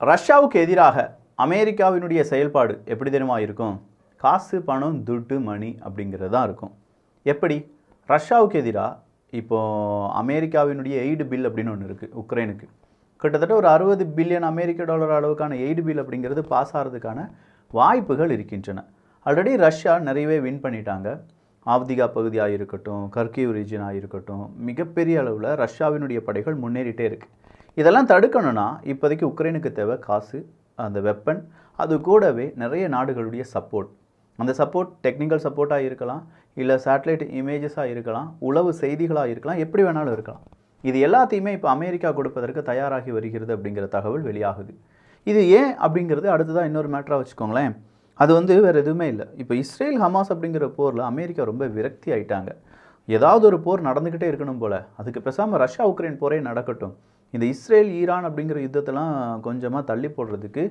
ரஷ்யாவுக்கு எதிராக அமெரிக்காவினுடைய செயல்பாடு எப்படி தெரியுமா இருக்கும்? காசு பணம் துட்டு மணி அப்படிங்கிறது தான் இருக்கும். எப்படி? ரஷ்யாவுக்கு எதிராக இப்போ அமெரிக்காவினுடைய எய்டு பில் அப்படின்னு ஒன்று இருக்குது உக்ரைனுக்கு. கிட்டத்தட்ட ஒரு அறுபது பில்லியன் அமெரிக்க டாலர் அளவுக்கான எய்டு பில் அப்படிங்கிறது பாஸ் ஆகிறதுக்கான வாய்ப்புகள் இருக்கின்றன. ஆல்ரெடி ரஷ்யா நிறையவே வின் பண்ணிட்டாங்க. ஆப்திகா பகுதியாக இருக்கட்டும் கர்கிவ் ரீஜனாக இருக்கட்டும் மிகப்பெரிய அளவில் ரஷ்யாவினுடைய படைகள் முன்னேறிட்டே இருக்குது இதெல்லாம் தடுக்கணும்னா இப்போதைக்கு உக்ரைனுக்கு தேவை காசு அந்த வெப்பன் அது கூடவே நிறைய நாடுகளுடைய சப்போர்ட் அந்த சப்போர்ட் டெக்னிக்கல் சப்போர்ட்டாக இருக்கலாம் இல்லை சேட்டலைட் இமேஜஸாக இருக்கலாம் உளவு செய்திகளாக இருக்கலாம் எப்படி வேணாலும் இருக்கலாம். இது எல்லாத்தையுமே இப்போ அமெரிக்கா கொடுப்பதற்கு தயாராகி வருகிறது அப்படிங்கிற தகவல் வெளியாகுது. இது ஏன் அப்படிங்கிறது அடுத்ததாக இன்னொரு மேட்டராக வச்சுக்கோங்களேன். அது வந்து வேறு எதுவுமே இல்லை. இப்போ இஸ்ரேல் ஹமாஸ் அப்படிங்கிற போரில் அமெரிக்கா ரொம்ப விரக்தி ஆயிட்டாங்க. ஏதாவது ஒரு போர் நடந்துக்கிட்டே இருக்கணும் போல். அதுக்கு பேசாமல் ரஷ்யா உக்ரைன் போரே நடக்கட்டும். இந்த இஸ்ரேல் ஈரான் அப்படிங்கிற யுத்தத்தெல்லாம் கொஞ்சமாக தள்ளி போடுறதுக்கு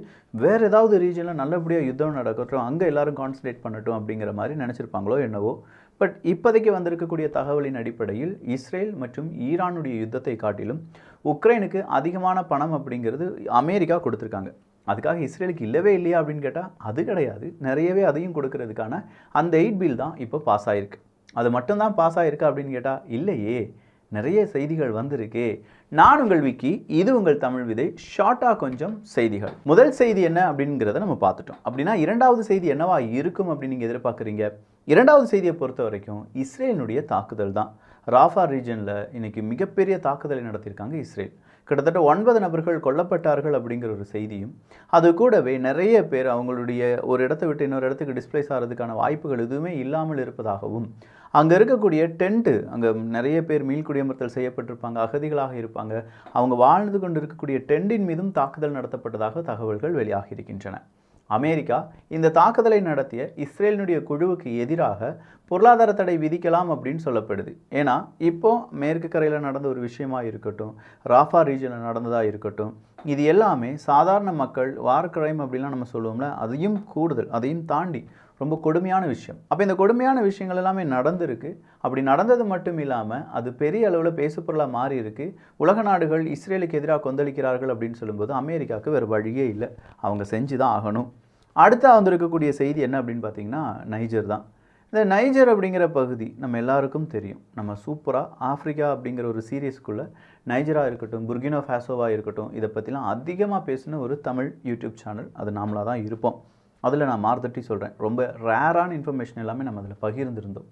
வேறு ஏதாவது ரீஜனில் நல்லபடியாக யுத்தம் நடக்கட்டும் அங்கே எல்லோரும் கான்சன்ட்ரேட் பண்ணட்டும் அப்படிங்கிற மாதிரி நினச்சிருப்பாங்களோ என்னவோ. பட் இப்போதைக்கு வந்திருக்கக்கூடிய தகவலின் அடிப்படையில் இஸ்ரேல் மற்றும் ஈரானுடைய யுத்தத்தை காட்டிலும் உக்ரைனுக்கு அதிகமான பணம் அப்படிங்கிறது அமெரிக்கா கொடுத்துருக்காங்க. அதுக்காக இஸ்ரேலுக்கு இல்லவே இல்லையா அப்படின்னு கேட்டால் அது கிடையாது. நிறையவே அதையும் கொடுக்கறதுக்கான அந்த எயிட் பில் தான் இப்போ பாஸ் ஆகிருக்கு அது மட்டும்தான் பாஸ் ஆகிருக்கு அப்படின்னு கேட்டால் இல்லையே. நிறைய செய்திகள் வந்திருக்கே. நான் உங்கள் விக்கி இது உங்கள் தமிழ் விதை ஷார்ட்டாக கொஞ்சம் செய்திகள். முதல் செய்தி என்ன அப்படிங்கிறத நம்ம பார்த்துட்டோம். அப்படின்னா இரண்டாவது செய்தி என்னவா இருக்கும் அப்படின்னு நீங்கள் எதிர்பார்க்குறீங்க? இரண்டாவது செய்தியை பொறுத்த வரைக்கும் இஸ்ரேலினுடைய தாக்குதல் தான். ராஃபா ரீஜனில் இன்றைக்கி மிகப்பெரிய தாக்குதலை நடத்தியிருக்காங்க இஸ்ரேல். கிட்டத்தட்ட ஒன்பது நபர்கள் கொல்லப்பட்டார்கள் அப்படிங்கிற ஒரு செய்தியும் அது கூடவே நிறைய பேர் அவங்களுடைய ஒரு இடத்தை விட்டு இன்னொரு இடத்துக்கு டிஸ்பிளேஸ் ஆகிறதுக்கான வாய்ப்புகள் எதுவுமே இல்லாமல் இருப்பதாகவும் அங்கே இருக்கக்கூடிய டென்ட்டு அங்கே நிறைய பேர் மீள்குடியமர்த்தல் செய்யப்பட்டிருப்பாங்க அகதிகளாக இருப்பாங்க. அவங்க வாழ்ந்து கொண்டு இருக்கக்கூடிய டென்ட்டின் மீதும் தாக்குதல் நடத்தப்பட்டதாக தகவல்கள் வெளியாகி இருக்கின்றன. அமெரிக்கா இந்த தாக்குதலை நடத்திய இஸ்ரேலினுடைய குழுவுக்கு எதிராக பொருளாதார தடை விதிக்கலாம் அப்படின்னு சொல்லப்படுது. ஏன்னா இப்போ மேற்கு கரையில் நடந்த ஒரு விஷயமா இருக்கட்டும் ராஃபா ரீஜனில் நடந்ததாக இருக்கட்டும் இது எல்லாமே சாதாரண மக்கள் வார் கிரைம் அப்படிலாம் நம்ம சொல்லுவோம்ல அதையும் கூடுதல் அதையும் தாண்டி ரொம்ப கொடுமையான விஷயம். அப்போ இந்த கொடுமையான விஷயங்கள் எல்லாமே நடந்திருக்கு. அப்படி நடந்தது மட்டும் இல்லாமல் அது பெரிய அளவில் பேசுபொருளாக மாறி இருக்கு உலக நாடுகள் இஸ்ரேலுக்கு எதிராக கொந்தளிக்கிறார்கள் அப்படின்னு சொல்லும்போது அமெரிக்காவுக்கு வேறு வழியே இல்லை. அவங்க செஞ்சு தான் ஆகணும். அடுத்து வந்திருக்கக்கூடிய செய்தி என்ன அப்படின்னு பார்த்தீங்கன்னா நைஜர் தான். இந்த நைஜர் அப்படிங்கிற பகுதி நம்ம எல்லாருக்கும் தெரியும். நம்ம சூப்பராக ஆஃப்ரிக்கா அப்படிங்கிற ஒரு சீரியஸ்க்குள்ளே நைஜராக இருக்கட்டும் புர்கினோ ஃபேசோவாக இருக்கட்டும் இதை பற்றிலாம் அதிகமாக பேசின ஒரு தமிழ் யூடியூப் சேனல். அது நாமளாக தான் இருப்போம். அதில் நான் மார்த்தட்டி சொல்கிறேன் ரொம்ப ரேரான இன்ஃபர்மேஷன் எல்லாமே நம்ம அதில் பகிர்ந்திருந்தோம்.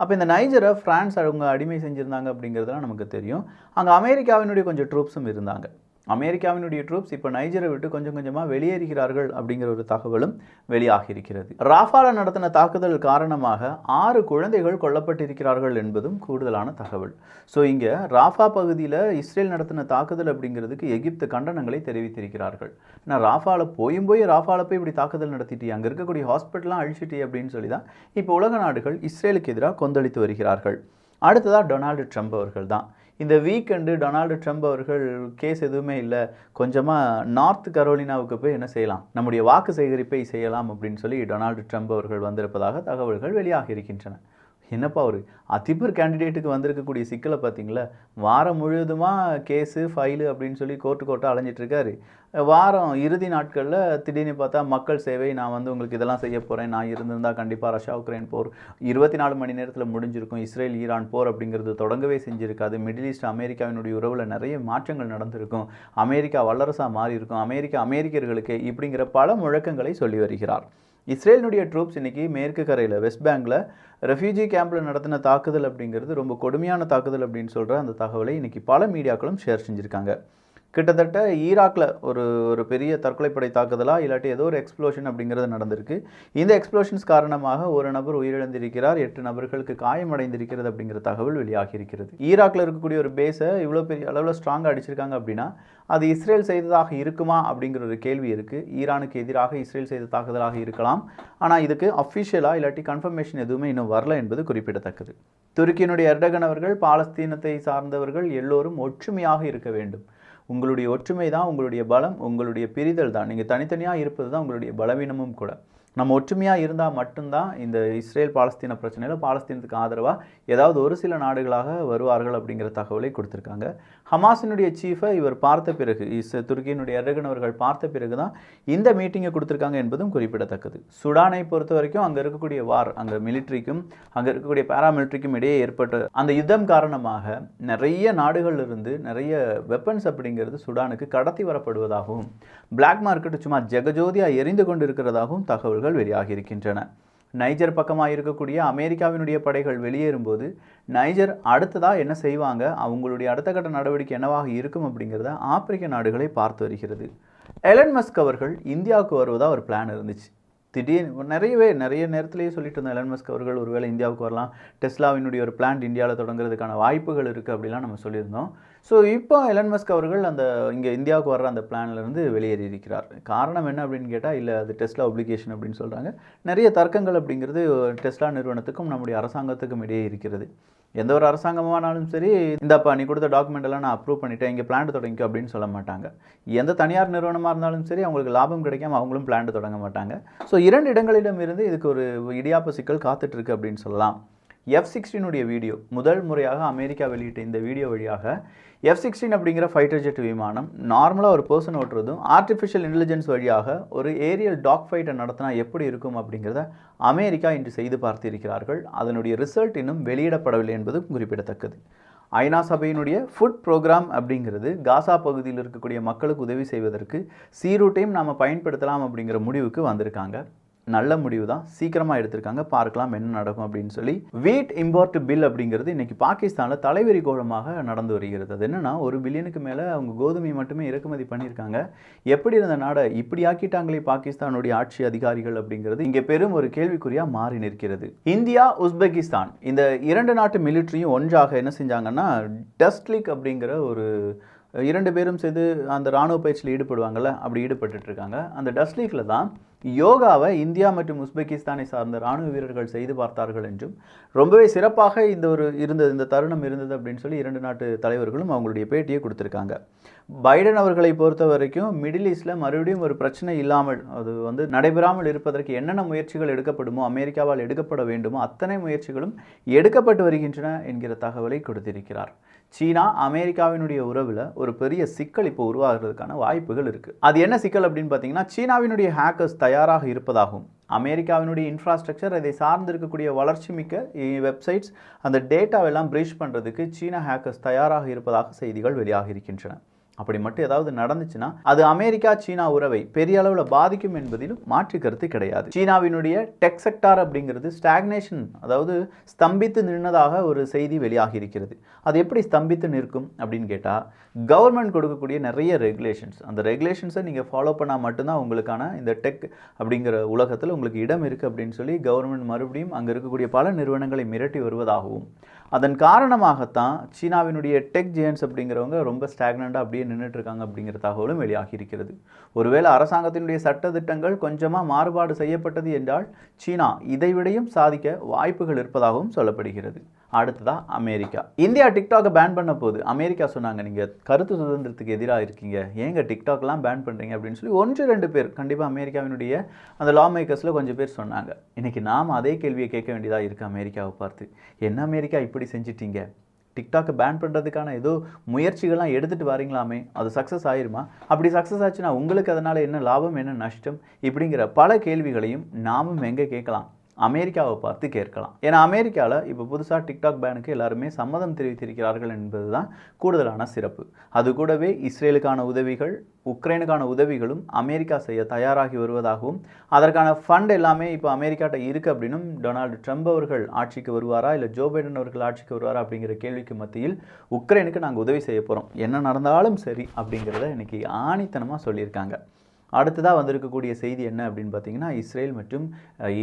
அப்போ இந்த நைஜரை ஃப்ரான்ஸ் அவங்க அடிமை செஞ்சுருந்தாங்க அப்படிங்கிறதுலாம் நமக்கு தெரியும். அங்கே அமெரிக்காவினுடைய கொஞ்சம் ட்ரூப்ஸும் இருந்தாங்க. அமெரிக்காவினுடைய ட்ரூப்ஸ் இப்போ நைஜரை விட்டு கொஞ்சம் கொஞ்சமாக வெளியேறுகிறார்கள் அப்படிங்கிற ஒரு தகவலும் வெளியாகி இருக்கிறது ராஃபால நடத்தின தாக்குதல் காரணமாக ஆறு குழந்தைகள் கொல்லப்பட்டிருக்கிறார்கள் என்பதும் கூடுதலான தகவல். ஸோ இங்கே ராஃபா பகுதியில் இஸ்ரேல் நடத்தின தாக்குதல் அப்படிங்கிறதுக்கு எகிப்து கண்டனங்களை தெரிவித்திருக்கிறார்கள். நான் ராஃபால போயும் போய் ராஃபால போய் இப்படி தாக்குதல் நடத்திட்டு அங்கே இருக்கக்கூடிய ஹாஸ்பிட்டலாம் அழிச்சிட்டு அப்படின்னு சொல்லி தான் இப்போ உலக நாடுகள் இஸ்ரேலுக்கு எதிராக கொந்தளித்து வருகிறார்கள். அடுத்ததாக டொனால்டு ட்ரம்ப் அவர்கள் தான். இந்த வீக்கெண்டு டொனால்டு ட்ரம்ப் அவர்கள் கேஸ் எதுவுமே இல்லை. கொஞ்சமாக நார்த் கரோலினாவுக்கு போய் என்ன செய்யலாம்? நம்முடைய வாக்கு சேகரிப்பை செய்யலாம் அப்படின்னு சொல்லி டொனால்டு ட்ரம்ப் அவர்கள் வந்திருப்பதாக தகவல்கள் வெளியாகி இருக்கின்றன. என்னப்பா ஒரு அதிபர் கேண்டிடேட்டுக்கு வந்திருக்கக்கூடிய சிக்கலை பார்த்தீங்களா? வாரம் முழுவதுமாக கேஸு ஃபைலு அப்படின்னு சொல்லி கோர்ட்டு கோர்ட்டாக அலைஞ்சிட்ருக்காரு. வாரம் இறுதி நாட்களில் திடீர்னு பார்த்தா மக்கள் சேவை நான் வந்து உங்களுக்கு இதெல்லாம் செய்ய போகிறேன் நான் இருந்திருந்தால் கண்டிப்பாக ரஷ்யா உக்ரைன் போர் இருபத்தி நாலு மணி நேரத்தில் முடிஞ்சிருக்கும் இஸ்ரேல் ஈரான் போர் அப்படிங்கிறது தொடங்கவே செஞ்சுருக்காது. மிடில் ஈஸ்ட் அமெரிக்காவினுடைய உறவில் நிறைய மாற்றங்கள் நடந்திருக்கும். அமெரிக்கா வல்லரசாக மாறி இருக்கும் அமெரிக்கா அமெரிக்கர்களுக்கு இப்படிங்கிற பல முழக்கங்களை சொல்லி வருகிறார். இஸ்ரேலினுடைய ட்ரூப்ஸ் இன்றைக்கி மேற்கு கரையில் வெஸ்ட் பேங்கில் ரெஃப்யூஜி கேம்பில் நடத்தின தாக்குதல் அப்படிங்கிறது ரொம்ப கொடுமையான தாக்குதல் அப்படின்னு சொல்கிற அந்த தகவலை இன்றைக்கி பல மீடியாக்களும் ஷேர் செஞ்சுருக்காங்க. கிட்டத்தட்ட ஈராக்கில் ஒரு ஒரு பெரிய தற்கொலைப்படை தாக்குதலாக இல்லாட்டி ஏதோ ஒரு எக்ஸ்ப்ளோஷன் அப்படிங்கிறது நடந்திருக்கு. இந்த எக்ஸ்ப்ளோஷன்ஸ் காரணமாக ஒரு நபர் உயிரிழந்திருக்கிறார் எட்டு நபர்களுக்கு காயமடைந்திருக்கிறது அப்படிங்கிற தகவல் வெளியாகி இருக்கிறது ஈராக்கில் இருக்கக்கூடிய ஒரு பேஸை இவ்வளோ பெரிய அளவில் ஸ்ட்ராங்காக அடிச்சிருக்காங்க அப்படின்னா அது இஸ்ரேல் செய்ததாக இருக்குமா அப்படிங்கிற ஒரு கேள்வி இருக்குது ஈரானுக்கு எதிராக இஸ்ரேல் செய்த தாக்குதலாக இருக்கலாம். ஆனால் இதுக்கு அஃபிஷியலாக இல்லாட்டி கன்ஃபர்மேஷன் எதுவுமே இன்னும் வரல என்பது குறிப்பிடத்தக்கது. துருக்கியினுடைய எர்டகன் அவர்கள் பாலஸ்தீனத்தை சார்ந்தவர்கள் எல்லோரும் ஒற்றுமையாக இருக்க வேண்டும். உங்களுடைய ஒற்றுமை தான் உங்களுடைய பலம் உங்களுடைய பிரிதல் தான். நீங்கள் தனித்தனியாக இருப்பது தான் உங்களுடைய பலவீனமும் கூட. நம்ம ஒற்றுமையாக இருந்தால் மட்டும்தான் இந்த இஸ்ரேல் பாலஸ்தீன பிரச்சனையில் பாலஸ்தீனத்துக்கு ஆதரவாக ஏதாவது ஒரு சில நாடுகளாக வருவார்கள் அப்படிங்கிற தகவலை கொடுத்துருக்காங்க. ஹமாஸினுடைய சீஃபை இவர் பார்த்த பிறகு இஸ் துருக்கியினுடைய எர்டகன் பார்த்த பிறகு தான் இந்த மீட்டிங்கை கொடுத்துருக்காங்க என்பதும் குறிப்பிடத்தக்கது. சுடானை பொறுத்த வரைக்கும் அங்கே இருக்கக்கூடிய வார் அங்கே மிலிட்ரிக்கும் அங்கே இருக்கக்கூடிய பேராமிலிட்ரிக்கும் இடையே ஏற்பட்ட அந்த யுத்தம் காரணமாக நிறைய நாடுகள் இருந்து நிறைய வெப்பன்ஸ் அப்படிங்கிறது சுடானுக்கு கடத்தி வரப்படுவதாகவும் பிளாக் மார்க்கெட் சும்மா ஜெகஜோதியாக எரிந்து கொண்டு இருக்கிறதாகவும் தகவல்கள் வெளியாகி இருக்கின்றன. நைஜர் பக்கமாக இருக்கக்கூடிய அமெரிக்காவினுடைய படைகள் வெளியேறும்போது நைஜர் அடுத்ததாக என்ன செய்வாங்க? அவங்களுடைய அடுத்த கட்ட நடவடிக்கை என்னவாக இருக்கும் அப்படிங்கிறத ஆப்பிரிக்க நாடுகளை பார்த்து வருகிறது. எலன் மஸ்க் அவர்கள் இந்தியாவுக்கு வருவதாக ஒரு பிளான் இருந்துச்சு. திடீர்னு நிறையவே நிறைய நேரத்திலேயே சொல்லிட்டு இருந்தோம் எலன் மஸ்க் அவர்கள் ஒருவேளை இந்தியாவுக்கு வரலாம். டெஸ்லாவினுடைய ஒரு பிளான்ட் இந்தியாவில் தொடங்குறதுக்கான வாய்ப்புகள் இருக்குது அப்படிலாம் நம்ம சொல்லியிருந்தோம். ஸோ இப்போ எலன் மஸ்க் அவர்கள் அந்த இங்கே இந்தியாவுக்கு வர்ற அந்த பிளான்லேருந்து வெளியேறி இருக்கிறார் காரணம் என்ன அப்படின்னு கேட்டால் இல்லை அது டெஸ்லா ஒப்ளிகேஷன் அப்படின்னு சொல்கிறாங்க நிறைய தர்க்கங்கள் அப்படிங்கிறது டெஸ்லா நிறுவனத்துக்கும் நம்முடைய அரசாங்கத்துக்கும் இடையே இருக்கிறது. எந்த ஒரு அரசாங்கமானாலும் சரி இந்தப்பா நீ கொடுத்த டாக்குமெண்ட் எல்லாம் நான் அப்ரூவ் பண்ணிட்டேன் இங்கே பிளான்ட் தொடங்கிக்கோ அப்படின்னு சொல்ல மாட்டாங்க. எந்த தனியார் நிறுவனமாக இருந்தாலும் சரி அவங்களுக்கு லாபம் கிடைக்காம அவங்களும் பிளான்ட் தொடங்க மாட்டாங்க. ஸோ இரண்டு இடங்களிடம் இருந்து இதுக்கு ஒரு இடியாப்ப சிக்கல் காத்துட்ருக்கு அப்படின்னு சொல்லலாம். எஃப் சிக்ஸ்டீனுடைய வீடியோ முதல் முறையாக அமெரிக்கா வெளியிட்ட இந்த வீடியோ வழியாக எஃப் சிக்ஸ்டீன் அப்படிங்கிற ஃபைட்டர் ஜெட் விமானம் நார்மலாக ஒரு பர்சன் ஓட்டுறதும் ஆர்டிஃபிஷியல் இன்டெலிஜென்ஸ் வழியாக ஒரு ஏரியல் டாக் ஃபைட்டை நடத்தினா எப்படி இருக்கும் அப்படிங்கிறத அமெரிக்கா இன்று செய்து பார்த்திருக்கிறார்கள். அதனுடைய ரிசல்ட் இன்னும் வெளியிடப்படவில்லை என்பது குறிப்பிடத்தக்கது. ஐநா சபையினுடைய ஃபுட் ப்ரோக்ராம் அப்படிங்கிறது காசா பகுதியில் இருக்கக்கூடிய மக்களுக்கு உதவி செய்வதற்கு சீரூட்டையும் நாம் பயன்படுத்தலாம் அப்படிங்கிற முடிவுக்கு வந்திருக்காங்க. நல்ல முடிவு தான் சீக்கிரமாக எடுத்திருக்காங்க. பார்க்கலாம் என்ன நடக்கும் அப்படின்னு சொல்லி. வீட் இம்போர்ட் பில் அப்படிங்கிறது இன்னைக்கு பாகிஸ்தானில் தலைவரி கோலமாக நடந்து வருகிறது. அது என்னென்னா ஒரு பில்லியனுக்கு மேலே அவங்க கோதுமை மட்டுமே இறக்குமதி பண்ணியிருக்காங்க. எப்படி இருந்த நாடை இப்படி ஆக்கிட்டாங்களே பாகிஸ்தானுடைய ஆட்சி அதிகாரிகள் அப்படிங்கிறது இங்கே பெரும் ஒரு கேள்விக்குறியாக மாறி நிற்கிறது. இந்தியா உஸ்பெகிஸ்தான் இந்த இரண்டு நாட்டு மிலிட்ரியும் ஒன்றாக என்ன செஞ்சாங்கன்னா டஸ்ட் லீக் அப்படிங்கிற ஒரு இரண்டு பேரும் சேர்ந்து அந்த ராணுவ பயிற்சியில் ஈடுபடுவாங்கள்ல அப்படி ஈடுபட்டுருக்காங்க அந்த டஸ்ட்லீக்கில் தான் யோகாவை இந்தியா மற்றும் உஸ்பெகிஸ்தானை சார்ந்த ராணுவ வீரர்கள் செய்து பார்த்தார்கள் என்றும் ரொம்பவே சிறப்பாக இந்த ஒரு இருந்தது இந்த தருணம் இருந்தது அப்படின்னு சொல்லி இரண்டு நாட்டு தலைவர்களும் அவங்களுடைய பேட்டியை கொடுத்துருக்காங்க. பைடன் அவர்களை பொறுத்த வரைக்கும் மிடில் ஈஸ்டில் மறுபடியும் ஒரு பிரச்சனை இல்லாமல் அது வந்து நடைபெறாமல் இருப்பதற்கு என்னென்ன முயற்சிகள் எடுக்கப்படுமோ அமெரிக்காவால் எடுக்கப்பட வேண்டுமோ அத்தனை முயற்சிகளும் எடுக்கப்பட்டு வருகின்றன என்கிற தகவலை கொடுத்திருக்கிறார். சீனா அமெரிக்காவினுடைய உறவில் ஒரு பெரிய சிக்கல் இப்போ உருவாகிறதுக்கான வாய்ப்புகள் இருக்குது அது என்ன சிக்கல் அப்படின்னு பார்த்தீங்கன்னா சீனாவினுடைய ஹேக்கர்ஸ் தயாராக இருப்பதாகும் அமெரிக்காவினுடைய இன்ஃப்ராஸ்ட்ரக்சர் அதை சார்ந்து இருக்கக்கூடிய வளர்ச்சி மிக்க வெப்சைட்ஸ் அந்த டேட்டாவெல்லாம் பிரீச் பண்ணுறதுக்கு சீனா ஹேக்கர்ஸ் தயாராக இருப்பதாக செய்திகள் வெளியாகி இருக்கின்றன அப்படி மட்டும் ஏதாவது நடந்துச்சுன்னா அது அமெரிக்கா சீனா உறவை பெரிய அளவில் பாதிக்கும் என்பதிலும் மாற்று கருத்து கிடையாது. சீனாவினுடைய டெக் செக்டார் அப்படிங்கிறது ஸ்டாக்னேஷன் அதாவது ஸ்தம்பித்து நின்றதாக ஒரு செய்தி வெளியாகி இருக்கிறது அது எப்படி ஸ்தம்பித்து நிற்கும் அப்படின்னு கேட்டால் கவர்மெண்ட் கொடுக்கக்கூடிய நிறைய ரெகுலேஷன்ஸ் அந்த ரெகுலேஷன்ஸை நீங்கள் ஃபாலோ பண்ணால் மட்டும்தான் உங்களுக்கான இந்த டெக் அப்படிங்கிற உலகத்தில் உங்களுக்கு இடம் இருக்குது அப்படின்னு சொல்லி கவர்மெண்ட் மறுபடியும் அங்கே இருக்கக்கூடிய பல நிறுவனங்களை மிரட்டி வருவதாகவும் அதன் காரணமாகத்தான் சீனாவினுடைய டெக் ஜெயன்ஸ் அப்படிங்கிறவங்க ரொம்ப ஸ்டாக்னண்டாக அப்படியே நின்றுட்டு இருக்காங்க அப்படிங்கிற தகவலும் வெளியாகி இருக்கிறது ஒருவேளை அரசாங்கத்தினுடைய சட்ட திட்டங்கள் கொஞ்சமாக மாறுபாடு செய்யப்பட்டது என்றால் சீனா இதைவிடையும் சாதிக்க வாய்ப்புகள் இருப்பதாகவும் சொல்லப்படுகிறது. அடுத்ததாக அமெரிக்கா. இந்தியா டிக்டாக்கை பேன் பண்ண போது அமெரிக்கா சொன்னாங்க நீங்கள் கருத்து சுதந்திரத்துக்கு எதிராக இருக்கீங்க. ஏங்க டிக்டாக்லாம் பேன் பண்ணுறீங்க அப்படின்னு சொல்லி ஒன்று ரெண்டு பேர் கண்டிப்பாக அமெரிக்காவினுடைய அந்த லா மேக்கர்ஸில் கொஞ்சம் பேர் சொன்னாங்க. இன்றைக்கி நாம் அதே கேள்வியை கேட்க வேண்டியதாக இருக்குது அமெரிக்காவை பார்த்து. என்ன அமெரிக்கா இப்படி செஞ்சிட்டீங்க? டிக்டாக்கை பேன் பண்ணுறதுக்கான ஏதோ முயற்சிகள்லாம் எடுத்துகிட்டு வரீங்களாமே? அது சக்ஸஸ் ஆயிருமா? அப்படி சக்ஸஸ் ஆச்சுன்னா உங்களுக்கு அதனால் என்ன லாபம் என்ன நஷ்டம்? இப்படிங்கிற பல கேள்விகளையும் நாமும் எங்கே கேட்கலாம்? அமெரிக்காவை பார்த்து கேட்கலாம். ஏன்னா அமெரிக்காவில் இப்போ புதுசாக டிக்டாக் பேனுக்கு எல்லாருமே சம்மதம் தெரிவித்திருக்கிறார்கள் என்பது தான் கூடுதலான சிறப்பு. அது கூடவே இஸ்ரேலுக்கான உதவிகள் உக்ரைனுக்கான உதவிகளும் அமெரிக்கா செய்ய தயாராகி வருவதாகவும் அதற்கான ஃபண்ட் எல்லாமே இப்போ அமெரிக்காட்ட இருக்குது அப்படின்னும் டொனால்டு ட்ரம்ப் அவர்கள் ஆட்சிக்கு வருவாரா இல்லை ஜோ பைடன் அவர்கள் ஆட்சிக்கு வருவாரா அப்படிங்கிற கேள்விக்கு மத்தியில் உக்ரைனுக்கு நாங்கள் உதவி செய்ய போகிறோம் என்ன நடந்தாலும் சரி அப்படிங்கிறத இன்றைக்கி ஆணித்தனமாக சொல்லியிருக்காங்க. அடுத்ததாக வந்திருக்கக்கூடிய செய்தி என்ன அப்படின்னு பார்த்தீங்கன்னா இஸ்ரேல் மற்றும்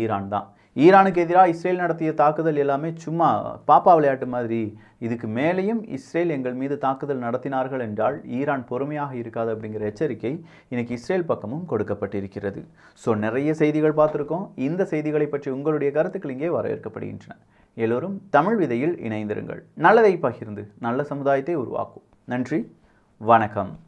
ஈரான் தான். ஈரானுக்கு எதிராக இஸ்ரேல் நடத்திய தாக்குதல் எல்லாமே சும்மா பாப்பா விளையாட்டு மாதிரி. இதுக்கு மேலேயும் இஸ்ரேல் எங்கள் மீது தாக்குதல் நடத்தினார்கள் என்றால் ஈரான் பொறுமையாக இருக்காது அப்படிங்கிற எச்சரிக்கை இன்னைக்கு இஸ்ரேல் பக்கமும் கொடுக்கப்பட்டிருக்கிறது. ஸோ நிறைய செய்திகள் பார்த்துருக்கோம். இந்த செய்திகளை பற்றி உங்களுடைய கருத்துக்கள் இங்கே வரவேற்கப்படுகின்றன. எல்லோரும் தமிழ் விதையில் இணைந்திருங்கள். நல்லதை பகிர்ந்து நல்ல சமுதாயத்தை உருவாக்கும் நன்றி. வணக்கம்.